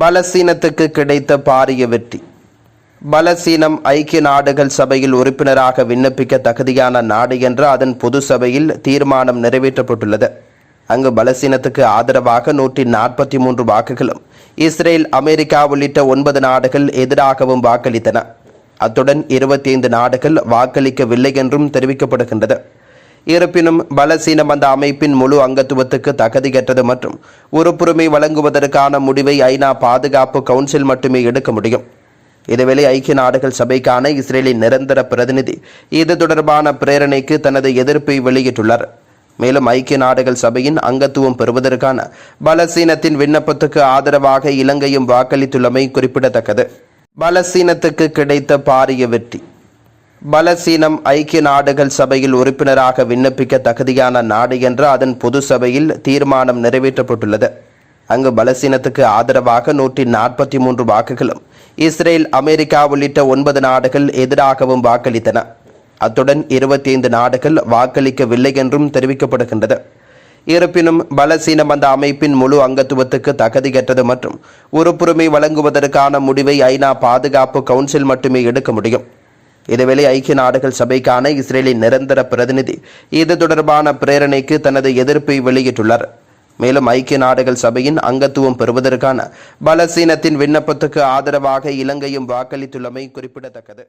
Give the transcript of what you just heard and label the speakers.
Speaker 1: பலசீனத்துக்கு கிடைத்த பாரிய வெற்றி. பலசீனம் ஐக்கிய நாடுகள் சபையில் உறுப்பினராக விண்ணப்பிக்க தகுதியான நாடு என்று அதன் பொது சபையில் தீர்மானம் நிறைவேற்றப்பட்டுள்ளது. அங்கு பலசீனத்துக்கு ஆதரவாக நூற்றி நாற்பத்தி மூன்று வாக்குகளும் இஸ்ரேல் அமெரிக்கா உள்ளிட்ட ஒன்பது நாடுகள் எதிராகவும் வாக்களித்தன. அத்துடன் இருபத்தி ஐந்து நாடுகள் வாக்களிக்கவில்லை என்றும் தெரிவிக்கப்படுகின்றது. இருப்பினும் பலசீனம் அந்த அமைப்பின் முழு அங்கத்துவத்துக்கு தகுதியற்றது மற்றும் உறுப்புரிமை வழங்குவதற்கான முடிவை ஐநா பாதுகாப்பு கவுன்சில் மட்டுமே எடுக்க முடியும். இதுவேளை ஐக்கிய நாடுகள் சபைக்கான இஸ்ரேலின் நிரந்தர பிரதிநிதி. இது தொடர்பான பிரேரணைக்கு தனது எதிர்ப்பை வெளியிட்டுள்ளார். மேலும் ஐக்கிய நாடுகள் சபையின் அங்கத்துவம் பெறுவதற்கான பலசீனத்தின் விண்ணப்பத்துக்கு ஆதரவாக இலங்கையும் வாக்களித்துள்ளமை குறிப்பிடத்தக்கது. பலசீனத்துக்கு கிடைத்த பாரிய வெற்றி. பலசீனம் ஐக்கிய நாடுகள் சபையில் உறுப்பினராக விண்ணப்பிக்க தகுதியான நாடு என்ற அதன் பொது சபையில் தீர்மானம் நிறைவேற்றப்பட்டுள்ளது. அங்கு பலசீனத்துக்கு ஆதரவாக நூற்றி நாற்பத்தி மூன்று வாக்குகளும் இஸ்ரேல் அமெரிக்கா உள்ளிட்ட ஒன்பது நாடுகள் எதிராகவும் வாக்களித்தன. அத்துடன் இருபத்தி ஐந்து நாடுகள் வாக்களிக்கவில்லை என்றும் தெரிவிக்கப்படுகின்றது. இருப்பினும் பலசீனம் அந்த அமைப்பின் முழு அங்கத்துவத்துக்கு தகுதியற்றது மற்றும் உறுப்புரிமை வழங்குவதற்கான முடிவை ஐநா பாதுகாப்பு கவுன்சில் மட்டுமே எடுக்க முடியும். இதேவேளை ஐக்கிய நாடுகள் சபைக்கான இஸ்ரேலின் நிரந்தர பிரதிநிதி. இது தொடர்பான பிரேரணைக்கு தனது எதிர்ப்பை வெளியிட்டுள்ளார். மேலும் ஐக்கிய நாடுகள் சபையின் அங்கத்துவம் பெறுவதற்கான பலசீனத்தின் விண்ணப்பத்துக்கு ஆதரவாக இலங்கையும் வாக்களித்துள்ளமை குறிப்பிடத்தக்கது.